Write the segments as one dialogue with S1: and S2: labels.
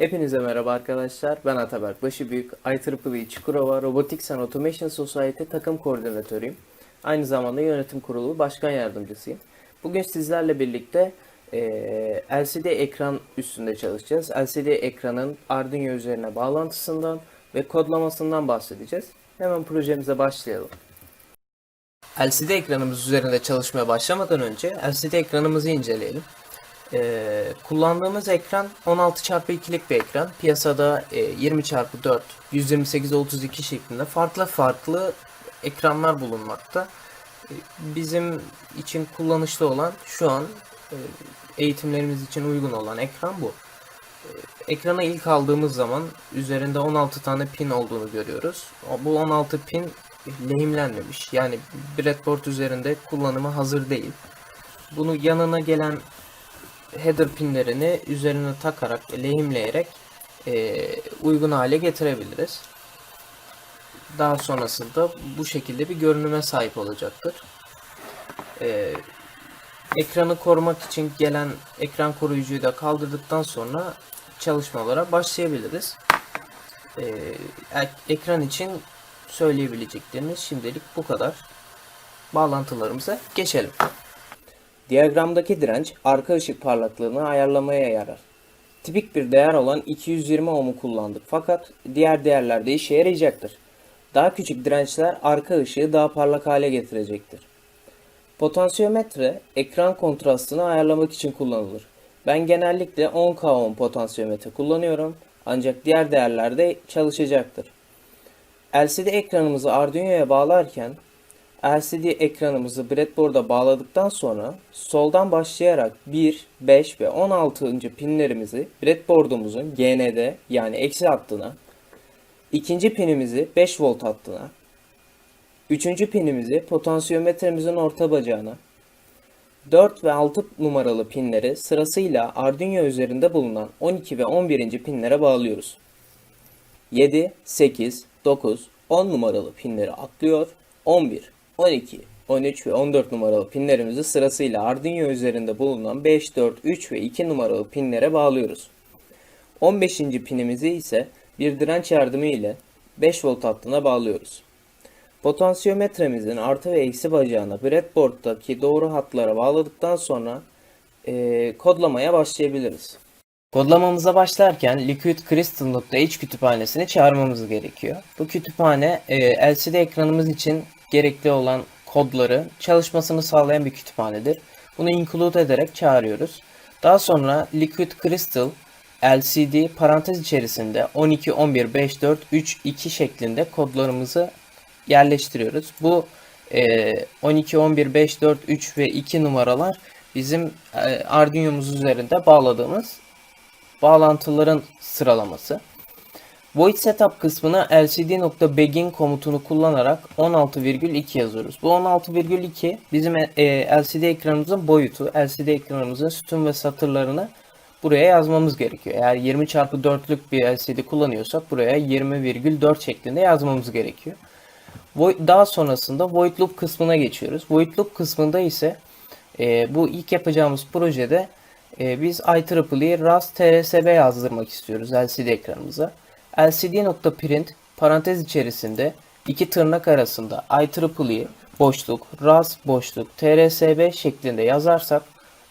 S1: Hepinize merhaba arkadaşlar. Ben Ataberk Başıbüyük. IEEE Çukurova Robotics and Automation Society takım koordinatörüyüm. Aynı zamanda yönetim kurulu başkan yardımcısıyım. Bugün sizlerle birlikte eee, LCD ekran üstünde çalışacağız. LCD ekranın Arduino üzerine bağlantısından ve kodlamasından bahsedeceğiz. Hemen projemize başlayalım. LCD ekranımız üzerinde çalışmaya başlamadan önce LCD ekranımızı inceleyelim. Ee, kullandığımız ekran 16x2'lik bir ekran. Piyasada e, 20x4, 128x32 şeklinde farklı farklı ekranlar bulunmakta. Ee, Bizim için kullanışlı olan şu an e, eğitimlerimiz için uygun olan ekran bu. Ee, Ekrana ilk aldığımız zaman üzerinde 16 tane pin olduğunu görüyoruz. Bu 16 pin lehimlenmemiş. Yani breadboard üzerinde kullanıma hazır değil. Bunu yanına gelen header pinlerini üzerine takarak lehimleyerek e, uygun hale getirebiliriz. Daha sonrasında bu şekilde bir görünüme sahip olacaktır. E, ekranı korumak için gelen ekran koruyucuyu da kaldırdıktan sonra çalışmalara başlayabiliriz. E, ek- ekran için söyleyebileceklerimiz şimdilik bu kadar. Bağlantılarımıza geçelim. Diyagramdaki direnç arka ışık parlaklığını ayarlamaya yarar. Tipik bir değer olan 220 ohm'u kullandık fakat diğer değerler de işe yarayacaktır. Daha küçük dirençler arka ışığı daha parlak hale getirecektir. Potansiyometre ekran kontrastını ayarlamak için kullanılır. Ben genellikle 10K ohm potansiyometre kullanıyorum ancak diğer değerler de çalışacaktır. LCD ekranımızı Arduino'ya bağlarken LCD ekranımızı breadboard'a bağladıktan sonra soldan başlayarak 1, 5 ve 16. pinlerimizi breadboard'umuzun GND yani eksi hattına, ikinci pinimizi 5 volt hattına, üçüncü pinimizi potansiyometremizin orta bacağına, 4 ve 6 numaralı pinleri sırasıyla Arduino üzerinde bulunan 12 ve 11. pinlere bağlıyoruz. 7, 8, 9, 10 numaralı pinleri atlıyor. 11, 12, 13 ve 14 numaralı pinlerimizi sırasıyla Arduino üzerinde bulunan 5, 4, 3 ve 2 numaralı pinlere bağlıyoruz. 15. pinimizi ise bir direnç yardımı ile 5 volt hattına bağlıyoruz. Potansiyometremizin artı ve eksi bacağına breadboard'daki doğru hatlara bağladıktan sonra eee, kodlamaya başlayabiliriz. Kodlamamıza başlarken Liquid Crystal.h kütüphanesini çağırmamız gerekiyor. Bu kütüphane e, LCD ekranımız için gerekli olan kodları çalışmasını sağlayan bir kütüphanedir. Bunu include ederek çağırıyoruz. Daha sonra Liquid Crystal LCD parantez içerisinde 12, 11, 5, 4, 3, 2 şeklinde kodlarımızı yerleştiriyoruz. Bu e, 12, 11, 5, 4, 3 ve 2 numaralar bizim e, Arduino'muz üzerinde bağladığımız bağlantıların sıralaması. Void Setup kısmına lcd.begin komutunu kullanarak 16,2 yazıyoruz. Bu 16,2 bizim e, LCD ekranımızın boyutu. LCD ekranımızın sütun ve satırlarını buraya yazmamız gerekiyor. Eğer 20x4'lük bir LCD kullanıyorsak buraya 20,4 şeklinde yazmamız gerekiyor. Daha sonrasında Void Loop kısmına geçiyoruz. Void Loop kısmında ise e, bu ilk yapacağımız projede e, biz IEEE Rust TRSB yazdırmak istiyoruz LCD ekranımıza. LCD.print parantez içerisinde iki tırnak arasında IEEE boşluk, Rust boşluk, TRSB şeklinde yazarsak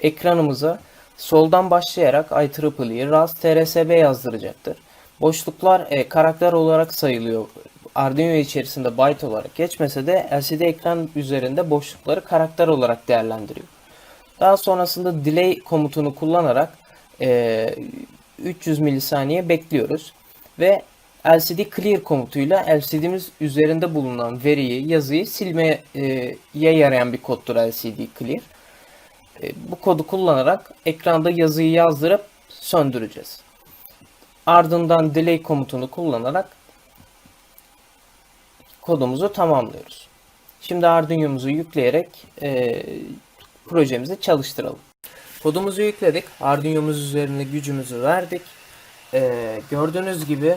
S1: ekranımıza soldan başlayarak IEEE Rust TRSB yazdıracaktır. Boşluklar e, karakter olarak sayılıyor. Arduino içerisinde byte olarak geçmese de LCD ekran üzerinde boşlukları karakter olarak değerlendiriyor. Daha sonrasında delay komutunu kullanarak e, 300 milisaniye bekliyoruz. Ve LCD clear komutuyla LCD'miz üzerinde bulunan veriyi, yazıyı silmeye e, yarayan bir koddur LCD clear. E, bu kodu kullanarak ekranda yazıyı yazdırıp söndüreceğiz. Ardından delay komutunu kullanarak kodumuzu tamamlıyoruz. Şimdi Arduino'muzu yükleyerek e, projemizi çalıştıralım. Kodumuzu yükledik. Arduino'muz üzerine gücümüzü verdik. Ee, gördüğünüz gibi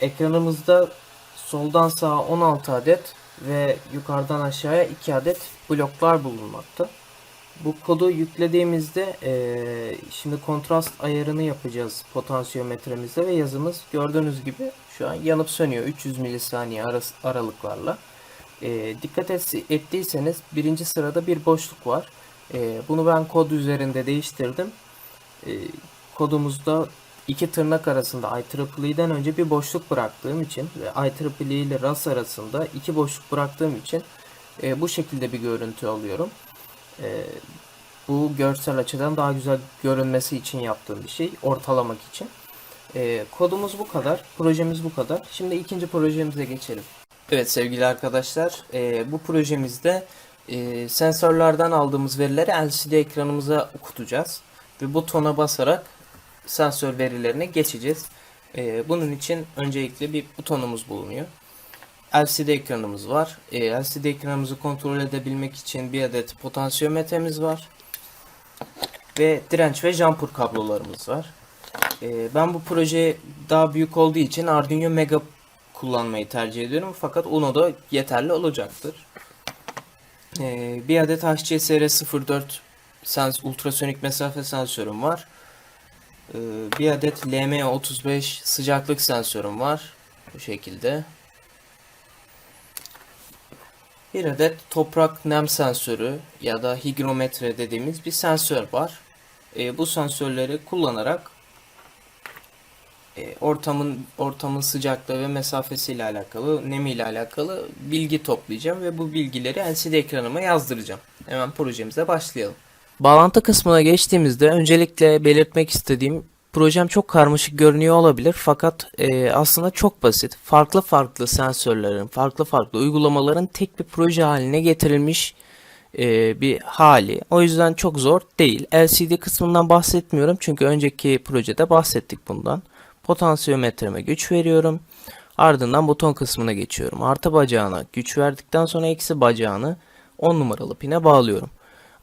S1: ekranımızda soldan sağa 16 adet ve yukarıdan aşağıya 2 adet bloklar bulunmakta. Bu kodu yüklediğimizde eee, şimdi kontrast ayarını yapacağız potansiyometremizde ve yazımız gördüğünüz gibi şu an yanıp sönüyor 300 milisaniye aras- aralıklarla. Eee, dikkat et, ettiyseniz birinci sırada bir boşluk var. Eee, bunu ben kod üzerinde değiştirdim. Eee, kodumuzda iki tırnak arasında IEEE'den önce bir boşluk bıraktığım için ve IEEE ile RAS arasında iki boşluk bıraktığım için eee, bu şekilde bir görüntü alıyorum. Eee, bu görsel açıdan daha güzel görünmesi için yaptığım bir şey. Ortalamak için. Ee, kodumuz bu kadar. Projemiz bu kadar. Şimdi ikinci projemize geçelim. Evet sevgili arkadaşlar. e, bu projemizde e, sensörlerden aldığımız verileri LCD ekranımıza okutacağız. Ve butona basarak sensör verilerine geçeceğiz. E, bunun için öncelikle bir butonumuz bulunuyor. LCD ekranımız var. E, LCD ekranımızı kontrol edebilmek için bir adet potansiyometremiz var. Ve direnç ve jumper kablolarımız var. E, ben bu proje daha büyük olduğu için Arduino Mega kullanmayı tercih ediyorum. Fakat Uno da yeterli olacaktır. E, bir adet HCSR04 sens ultrasonik mesafe sensörüm var. E, bir adet LM35 sıcaklık sensörüm var. Bu şekilde. Bir adet toprak nem sensörü ya da higrometre dediğimiz bir sensör var. E, bu sensörleri kullanarak e, ortamın ortamın sıcaklığı ve mesafesiyle alakalı, nemiyle alakalı bilgi toplayacağım ve bu bilgileri LCD ekranıma yazdıracağım. Hemen projemize başlayalım. Bağlantı kısmına geçtiğimizde öncelikle belirtmek istediğim projem çok karmaşık görünüyor olabilir fakat e, aslında çok basit. Farklı farklı sensörlerin, farklı farklı uygulamaların tek bir proje haline getirilmiş e, bir hali. O yüzden çok zor değil. LCD kısmından bahsetmiyorum çünkü önceki projede bahsettik bundan. Potansiyometreme güç veriyorum. Ardından buton kısmına geçiyorum. Artı bacağına güç verdikten sonra eksi bacağını 10 numaralı pine bağlıyorum.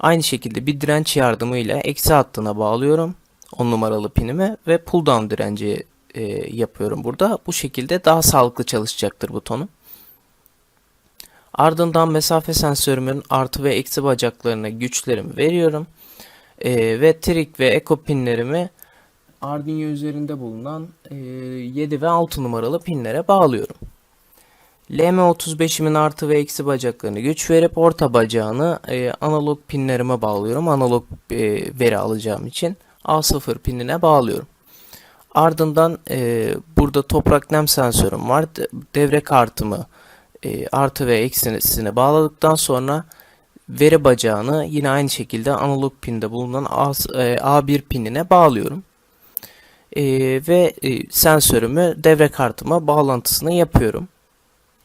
S1: Aynı şekilde bir direnç yardımıyla eksi hattına bağlıyorum. 10 numaralı pinime ve pull down direnci e, yapıyorum burada. Bu şekilde daha sağlıklı çalışacaktır butonum. Ardından mesafe sensörümün artı ve eksi bacaklarına güçlerimi veriyorum. E, ve trik ve eco pinlerimi Arduino üzerinde bulunan e, 7 ve 6 numaralı pinlere bağlıyorum. LM35'imin artı ve eksi bacaklarını güç verip orta bacağını e, analog pinlerime bağlıyorum. Analog e, veri alacağım için A0 pinine bağlıyorum. Ardından e, burada toprak nem sensörüm var. De- Devre kartımı e, artı ve eksisine bağladıktan sonra veri bacağını yine aynı şekilde analog pinde bulunan A, e, A1 pinine bağlıyorum. E, ve e, sensörümü devre kartıma bağlantısını yapıyorum.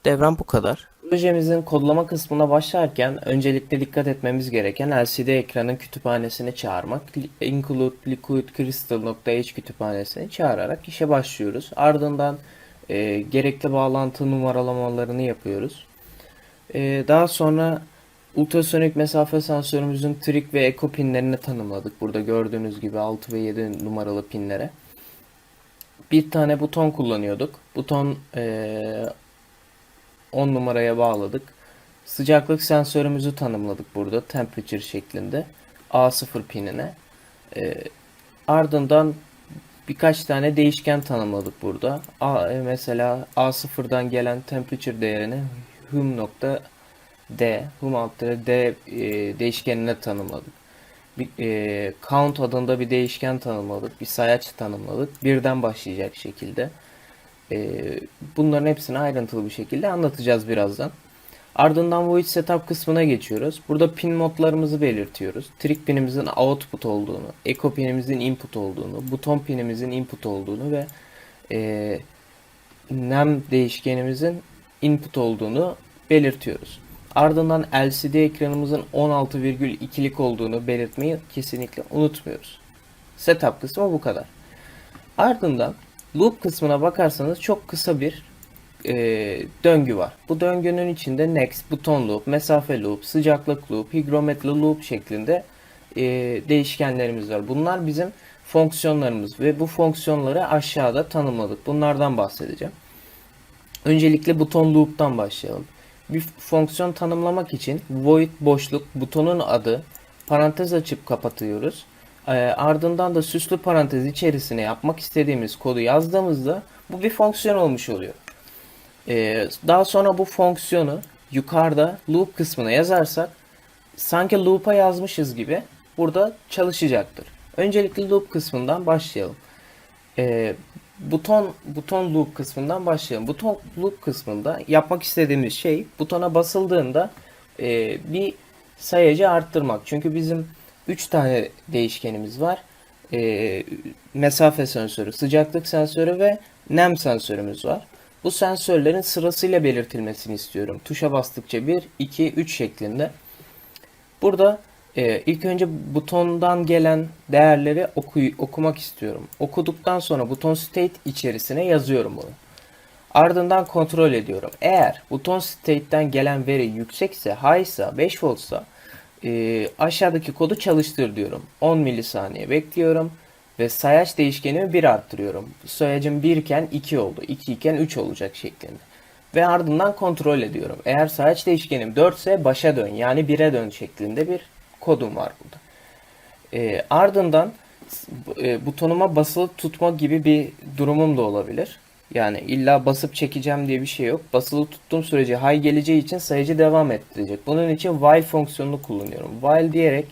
S1: Devrem bu kadar. Projemizin kodlama kısmına başlarken öncelikle dikkat etmemiz gereken LCD ekranın kütüphanesini çağırmak. Include Liquid Crystal.h kütüphanesini çağırarak işe başlıyoruz. Ardından e, gerekli bağlantı numaralamalarını yapıyoruz. E, daha sonra ultrasonik mesafe sensörümüzün trik ve eco pinlerini tanımladık. Burada gördüğünüz gibi 6 ve 7 numaralı pinlere. Bir tane buton kullanıyorduk. Buton e, 10 numaraya bağladık. Sıcaklık sensörümüzü tanımladık burada temperature şeklinde A0 pinine. Ee, ardından birkaç tane değişken tanımladık burada. A, e, mesela A0'dan gelen temperature değerini hum nokta D, hum alt tire D e, değişkenine tanımladık. Bir, e, count adında bir değişken tanımladık. Bir sayaç tanımladık. Birden başlayacak şekilde. Ee, bunların hepsini ayrıntılı bir şekilde anlatacağız birazdan. Ardından void setup kısmına geçiyoruz. Burada pin modlarımızı belirtiyoruz. Trig pinimizin output olduğunu, echo pinimizin input olduğunu, buton pinimizin input olduğunu ve e, nem değişkenimizin input olduğunu belirtiyoruz. Ardından LCD ekranımızın 16,2'lik olduğunu belirtmeyi kesinlikle unutmuyoruz. Setup kısmı bu kadar. Ardından Loop kısmına bakarsanız çok kısa bir e, döngü var. Bu döngünün içinde next, buton loop, mesafe loop, sıcaklık loop, higrometre loop şeklinde e, değişkenlerimiz var. Bunlar bizim fonksiyonlarımız ve bu fonksiyonları aşağıda tanımladık. Bunlardan bahsedeceğim. Öncelikle buton loop'tan başlayalım. Bir fonksiyon tanımlamak için void boşluk butonun adı parantez açıp kapatıyoruz. E, ardından da süslü parantez içerisine yapmak istediğimiz kodu yazdığımızda bu bir fonksiyon olmuş oluyor. E, daha sonra bu fonksiyonu yukarıda loop kısmına yazarsak sanki loop'a yazmışız gibi burada çalışacaktır. Öncelikle loop kısmından başlayalım. E, buton buton loop kısmından başlayalım. Buton loop kısmında yapmak istediğimiz şey butona basıldığında e, bir sayacı arttırmak. Çünkü bizim 3 tane değişkenimiz var. E, mesafe sensörü, sıcaklık sensörü ve nem sensörümüz var. Bu sensörlerin sırasıyla belirtilmesini istiyorum. Tuşa bastıkça 1, 2, 3 şeklinde. Burada e, ilk önce butondan gelen değerleri oku, okumak istiyorum. Okuduktan sonra buton state içerisine yazıyorum bunu. Ardından kontrol ediyorum. Eğer buton state'ten gelen veri yüksekse, high ise, 5 voltsa e, aşağıdaki kodu çalıştır diyorum. 10 milisaniye bekliyorum ve sayaç değişkenimi 1 arttırıyorum. Sayacım 1 iken 2 oldu, 2 iken 3 olacak şeklinde. Ve ardından kontrol ediyorum. Eğer sayaç değişkenim 4 ise başa dön yani 1'e dön şeklinde bir kodum var burada. E, ardından e, butonuma basılı tutma gibi bir durumum da olabilir. Yani illa basıp çekeceğim diye bir şey yok. Basılı tuttuğum sürece high geleceği için sayıcı devam ettirecek. Bunun için while fonksiyonunu kullanıyorum. While diyerek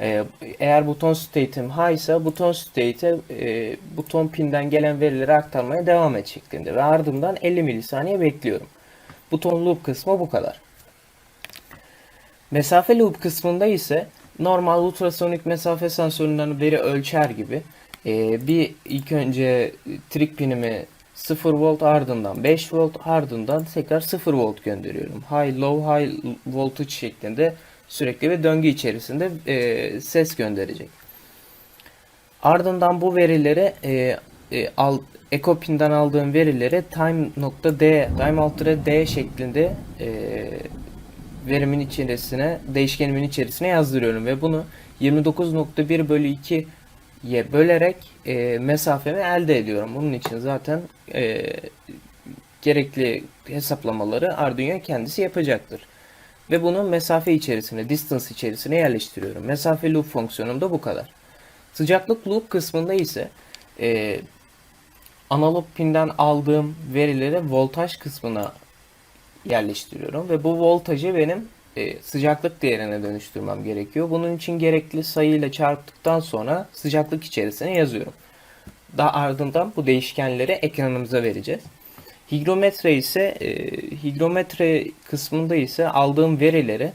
S1: e, eğer buton state'im high ise buton state'e e, buton pinden gelen verileri aktarmaya devam et şeklinde. Ve ardından 50 milisaniye bekliyorum. Buton loop kısmı bu kadar. Mesafe loop kısmında ise normal ultrasonik mesafe sensöründen veri ölçer gibi e, bir ilk önce trik pinimi 0 volt ardından 5 volt ardından tekrar 0 volt gönderiyorum. High low high voltage şeklinde sürekli bir döngü içerisinde e, ses gönderecek. Ardından bu verileri e, e, al, EcoPin'den aldığım verileri time.d, time altere d şeklinde e, verimin içerisine, değişkenimin içerisine yazdırıyorum ve bunu 29.1 bölü 2 ye bölerek e, mesafemi elde ediyorum. Bunun için zaten e, gerekli hesaplamaları Arduino kendisi yapacaktır. Ve bunu mesafe içerisine, distance içerisine yerleştiriyorum. Mesafe loop fonksiyonum da bu kadar. Sıcaklık loop kısmında ise e, analog pinden aldığım verileri voltaj kısmına yerleştiriyorum ve bu voltajı benim e, sıcaklık değerine dönüştürmem gerekiyor. Bunun için gerekli sayıyla çarptıktan sonra sıcaklık içerisine yazıyorum. Daha ardından bu değişkenleri ekranımıza vereceğiz. Higrometre ise e, higrometre kısmında ise aldığım verileri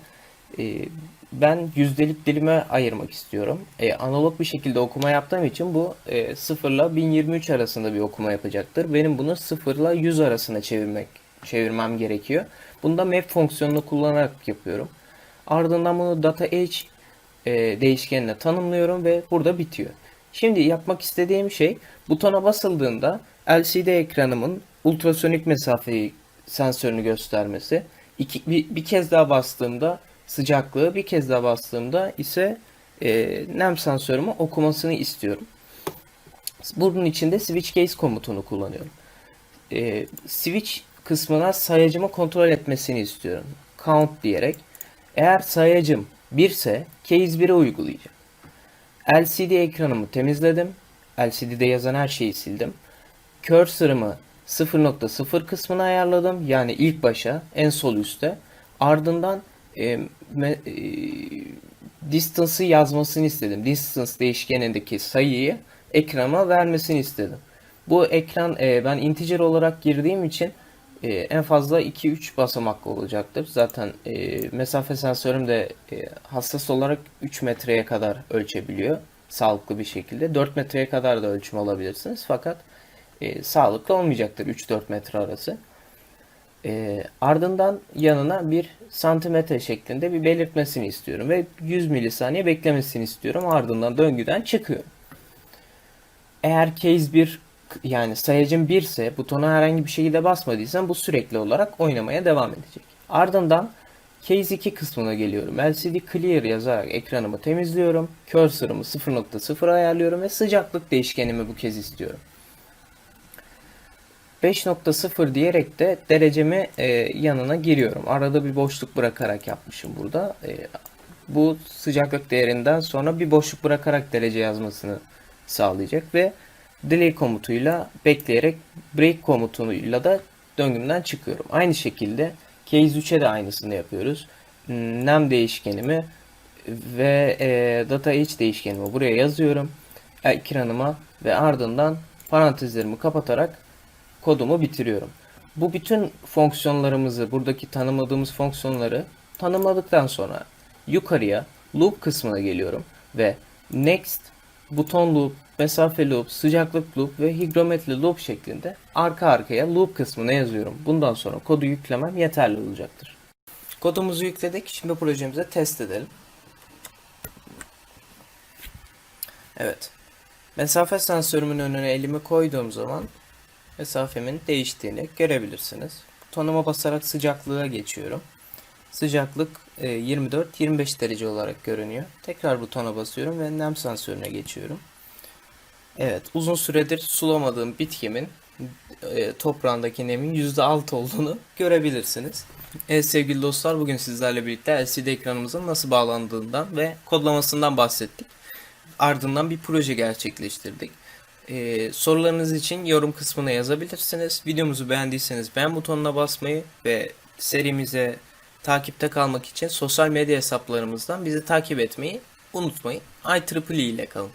S1: e, ben yüzdelik dilime ayırmak istiyorum. E, analog bir şekilde okuma yaptığım için bu e, 0 ile 1023 arasında bir okuma yapacaktır. Benim bunu 0 ile 100 arasına çevirmek çevirmem gerekiyor. Bunu da map fonksiyonunu kullanarak yapıyorum. Ardından bunu data age e, değişkenine tanımlıyorum ve burada bitiyor. Şimdi yapmak istediğim şey butona basıldığında LCD ekranımın ultrasonik mesafeyi sensörünü göstermesi. İki, bir, bir kez daha bastığımda sıcaklığı, bir kez daha bastığımda ise e, nem sensörümü okumasını istiyorum. Bunun için de switch case komutunu kullanıyorum. E, switch kısmına sayacımı kontrol etmesini istiyorum. Count diyerek. Eğer sayacım 1 ise case 1'e uygulayacağım. LCD ekranımı temizledim. LCD'de yazan her şeyi sildim. Cursor'ımı 0.0 kısmına ayarladım. Yani ilk başa en sol üstte. Ardından e, me, e, distance'ı yazmasını istedim. Distance değişkenindeki sayıyı ekrana vermesini istedim. Bu ekran e, ben integer olarak girdiğim için e, en fazla 2-3 basamaklı olacaktır. Zaten e, mesafe sensörüm de e, hassas olarak 3 metreye kadar ölçebiliyor. Sağlıklı bir şekilde. 4 metreye kadar da ölçüm alabilirsiniz. Fakat e, sağlıklı olmayacaktır 3-4 metre arası. E, ardından yanına bir santimetre şeklinde bir belirtmesini istiyorum. Ve 100 milisaniye beklemesini istiyorum. Ardından döngüden çıkıyorum. Eğer case 1 yani sayacım 1 ise butona herhangi bir şekilde basmadıysam bu sürekli olarak oynamaya devam edecek. Ardından Case 2 kısmına geliyorum. LCD Clear yazarak ekranımı temizliyorum. Cursor'ımı 0.0 ayarlıyorum ve sıcaklık değişkenimi bu kez istiyorum. 5.0 diyerek de derecemi e, yanına giriyorum. Arada bir boşluk bırakarak yapmışım burada. E, bu sıcaklık değerinden sonra bir boşluk bırakarak derece yazmasını sağlayacak ve delay komutuyla bekleyerek break komutuyla da döngümden çıkıyorum. Aynı şekilde case 3'e de aynısını yapıyoruz. Nem değişkenimi ve e, data h değişkenimi buraya yazıyorum ekranıma ve ardından parantezlerimi kapatarak kodumu bitiriyorum. Bu bütün fonksiyonlarımızı, buradaki tanımladığımız fonksiyonları tanımladıktan sonra yukarıya loop kısmına geliyorum ve next, buton loop, mesafe loop, sıcaklık loop ve higrometre loop şeklinde arka arkaya loop kısmına yazıyorum. Bundan sonra kodu yüklemem yeterli olacaktır. Kodumuzu yükledik. Şimdi projemize test edelim. Evet. Mesafe sensörümün önüne elimi koyduğum zaman mesafemin değiştiğini görebilirsiniz. Butonuma basarak sıcaklığa geçiyorum. Sıcaklık 24-25 derece olarak görünüyor. Tekrar butona basıyorum ve nem sensörüne geçiyorum. Evet, uzun süredir sulamadığım bitkimin e, toprağındaki nemin %6 olduğunu görebilirsiniz. Evet sevgili dostlar bugün sizlerle birlikte LCD ekranımızın nasıl bağlandığından ve kodlamasından bahsettik. Ardından bir proje gerçekleştirdik. Ee, sorularınız için yorum kısmına yazabilirsiniz. Videomuzu beğendiyseniz beğen butonuna basmayı ve serimize takipte kalmak için sosyal medya hesaplarımızdan bizi takip etmeyi unutmayın. IEEE ile kalın.